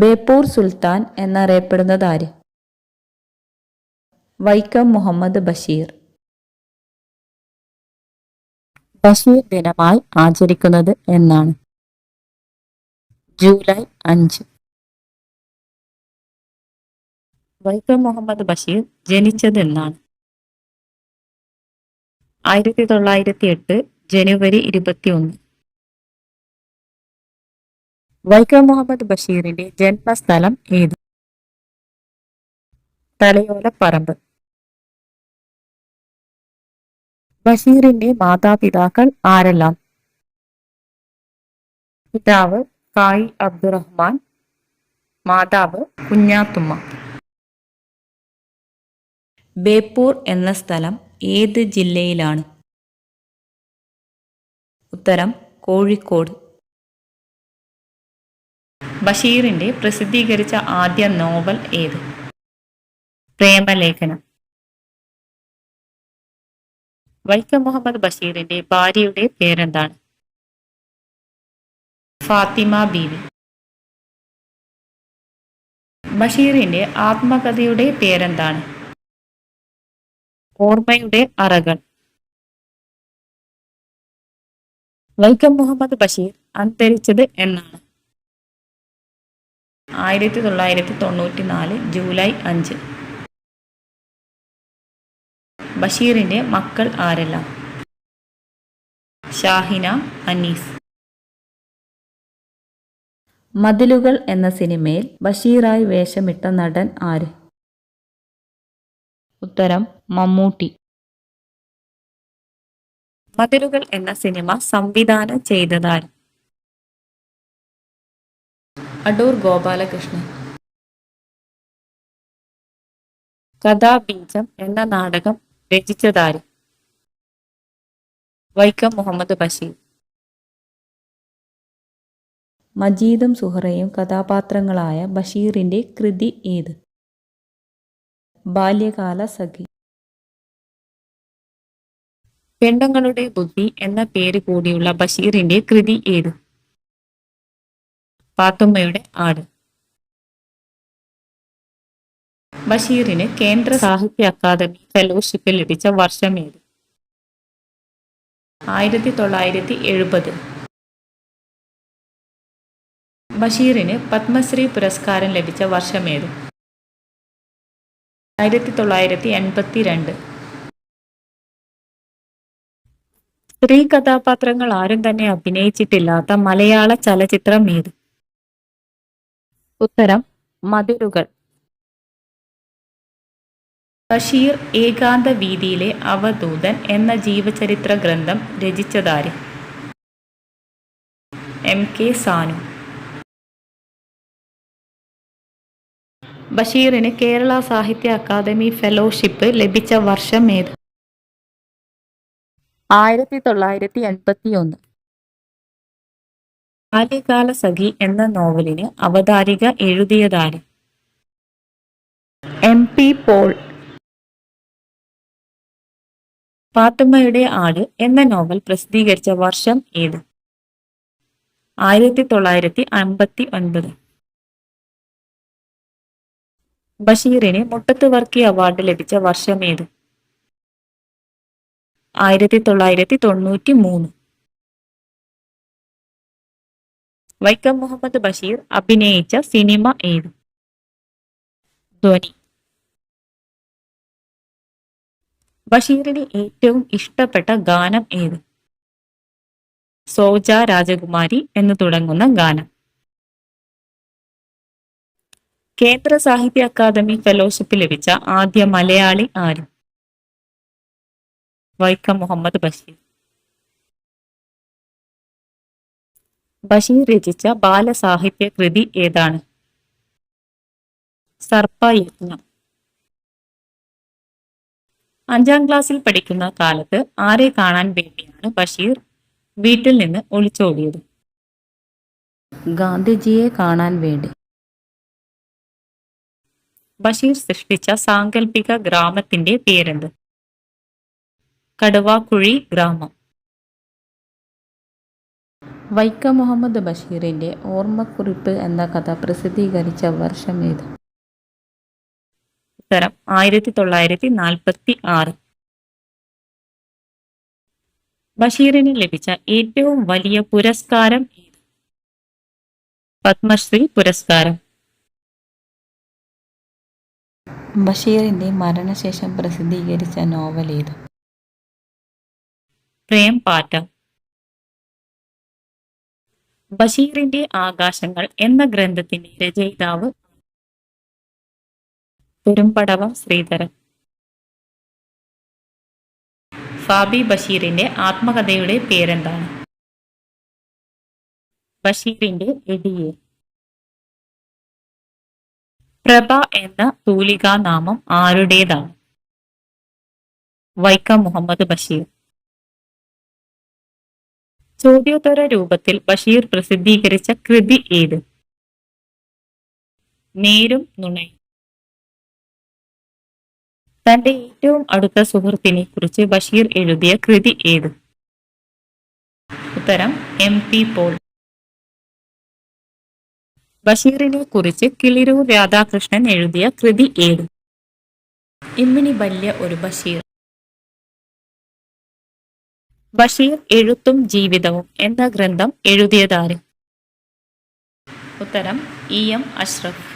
ബേപ്പൂർ സുൽത്താൻ എന്നറിയപ്പെടുന്നത് ആര് വൈക്കം മുഹമ്മദ് ബഷീർ. ബഷീർ ദിനമായി ആചരിക്കുന്നത് എന്നാണ്. ജൂലൈ അഞ്ച്. വൈക്കം മുഹമ്മദ് ബഷീർ ജനിച്ചത് എന്നാണ്. ആയിരത്തി തൊള്ളായിരത്തി എട്ട് ജനുവരി ഇരുപത്തിയൊന്ന്. വൈക്കം മുഹമ്മദ് ബഷീറിന്റെ ജന്മസ്ഥലം ഏത്? തലയോലപ്പറമ്പ്. ബഷീറിന്റെ മാതാപിതാക്കൾ ആരെല്ലാം? പിതാവ് കായി അബ്ദുറഹ്മാൻ മാതാവ് കുഞ്ഞാത്തുമ്മ. ബേപ്പൂർ എന്ന സ്ഥലം ഏത് ജില്ലയിലാണ്? ഉത്തരം കോഴിക്കോട്. ബഷീറിന്റെ പ്രസിദ്ധീകരിച്ച ആദ്യ നോവൽ ഏത്? പ്രേമലേഖനം. വൈക്കം മുഹമ്മദ് ബഷീറിന്റെ ഭാര്യയുടെ പേരെന്താണ്? ഫാത്തിമ ബീവി. ബഷീറിന്റെ ആത്മകഥയുടെ പേരെന്താണ്? ഓർമ്മയുടെ അറകൾ. വൈക്കം മുഹമ്മദ് ബഷീർ അന്തരിച്ചത് എന്നാണ്. ആയിരത്തി തൊള്ളായിരത്തി തൊണ്ണൂറ്റി നാല് ജൂലൈ അഞ്ച്. ബഷീറിന്റെ മക്കൾ ആരെല്ലാം? ഷാഹിന അനീസ്. മതിലുകൾ എന്ന സിനിമയിൽ ബഷീറായി വേഷമിട്ട നടൻ ആര്? ഉത്തരം മമ്മൂട്ടി. മതിലുകൾ എന്ന സിനിമ സംവിധാനം ചെയ്തതാര്? അടൂർ ഗോപാലകൃഷ്ണൻ. കഥാബീജം എന്ന നാടകം രചിച്ചതാരി? വൈക്കം മുഹമ്മദ് ബഷീർ. മജീദും സുഹറയും കഥാപാത്രങ്ങളായ ബഷീറിന്റെ കൃതി ഏത്? ബാല്യകാല സഖി. പെണ്ണുങ്ങളുടെ ബുദ്ധി എന്ന പേര് കൂടിയുള്ള ബഷീറിന്റെ കൃതി ഏത്? പാത്തുമ്മയുടെ ആട്. ബഷീറിന് കേന്ദ്ര സാഹിത്യ അക്കാദമി ഫെലോഷിപ്പ് ലഭിച്ച വർഷം ഏത്? ആയിരത്തി തൊള്ളായിരത്തി എഴുപത്. ബഷീറിന് പത്മശ്രീ പുരസ്കാരം ലഭിച്ച വർഷം ഏത്? ആയിരത്തി തൊള്ളായിരത്തി എൺപത്തി രണ്ട് സ്ത്രീ കഥാപാത്രങ്ങൾ ആരും തന്നെ അഭിനയിച്ചിട്ടില്ലാത്ത മലയാള ചലച്ചിത്രം ഏത്? ഉത്തരം മതിലുകൾ. ബഷീർ ഏകാന്ത വീതിയിലെ അവധൂതൻ എന്ന ജീവചരിത്ര ഗ്രന്ഥം രചിച്ചതാര്? M K Sanu. ബഷീറിന് Kerala Sahitya Akademi fellowship ലഭിച്ച വർഷം ഏത്? ആയിരത്തി തൊള്ളായിരത്തി എൺപത്തി ഒന്ന് ബാല്യകാല സഖി എന്ന നോവലിന് അവതാരിക എഴുതിയതാണ്. M P Paul. പാത്തുമ്മയുടെ ആട് എന്ന നോവൽ പ്രസിദ്ധീകരിച്ച വർഷം ഏത്? ആയിരത്തി തൊള്ളായിരത്തി അമ്പത്തി ഒൻപത് ബഷീറിന് മുട്ടത്ത് വർക്കി അവാർഡ് ലഭിച്ച വർഷം ഏത്? ആയിരത്തി തൊള്ളായിരത്തി തൊണ്ണൂറ്റി മൂന്ന് വൈക്കം മുഹമ്മദ് ബഷീർ അഭിനയിച്ച സിനിമ ഏത്? ധ്വനി ബഷീറിന് ഏറ്റവും ഇഷ്ടപ്പെട്ട ഗാനം ഏത്? സോജ രാജകുമാരി എന്ന് തുടങ്ങുന്ന ഗാനം. കേന്ദ്ര സാഹിത്യ അക്കാദമി ഫെലോഷിപ്പ് ലഭിച്ച ആദ്യ മലയാളി ആര്? വൈക്കം മുഹമ്മദ് ബഷീർ. ബഷീർ രചിച്ച ബാലസാഹിത്യ കൃതി ഏതാണ്? സർപ്പയജ്ഞം അഞ്ചാം ക്ലാസ്സിൽ പഠിക്കുന്ന കാലത്ത് ആരെ കാണാൻ വേണ്ടിയാണ് ബഷീർ വീട്ടിൽ നിന്ന് ഒളിച്ചോടിയത്? ഗാന്ധിജിയെ കാണാൻ വേണ്ടി. ബഷീർ സൃഷ്ടിച്ച സാങ്കല്പിക ഗ്രാമത്തിന്റെ പേരെന്ത്? കടുവാക്കുഴി ഗ്രാമം. വൈക്കം മുഹമ്മദ് ബഷീറിന്റെ ഓർമ്മക്കുറിപ്പ് എന്ന കഥ പ്രസിദ്ധീകരിച്ച വർഷം ഏത്? ഉത്തരം ആയിരത്തി തൊള്ളായിരത്തി നാൽപ്പത്തി ആറ് ബഷീറിന് ലഭിച്ച ഏറ്റവും വലിയ പുരസ്കാരം ഏത്? പത്മശ്രീ പുരസ്കാരം. ബഷീറിന്റെ മരണശേഷം പ്രസിദ്ധീകരിച്ച നോവൽ ഏത്? പ്രേം പാറ്റ ബഷീറിന്റെ ആകാശങ്ങൾ എന്ന ഗ്രന്ഥത്തിന്റെ രചയിതാവ് പെരുമ്പടവം ശ്രീധരൻ. ഫാബി ബഷീറിന്റെ ആത്മകഥയുടെ പേരെന്താണ്? ബഷീറിന്റെ എടിയെ. പ്രഭ എന്ന തൂലികാനാമം ആരുടേതാണ്? വൈക്കം മുഹമ്മദ് ബഷീർ. ചോദ്യോത്തര രൂപത്തിൽ ബഷീർ പ്രസിദ്ധീകരിച്ച കൃതി ഏത്? നേരും നുണയും. തന്റെ ഏറ്റവും അടുത്ത സുഹൃത്തിനെ കുറിച്ച് ബഷീർ എഴുതിയ കൃതി ഏത്? ഉത്തരം എം പി പോൾ. ബഷീറിനെ കുറിച്ച് കിളിരൂർ രാധാകൃഷ്ണൻ എഴുതിയ കൃതി ഏത്? ഇമ്മിനി ബല്യ ഒരു ബഷീർ. ബഷീർ എഴുത്തും ജീവിതവും എന്ന ഗ്രന്ഥം എഴുതിയതാര്? ഉത്തരം ഇ എം അഷ്റഫ്.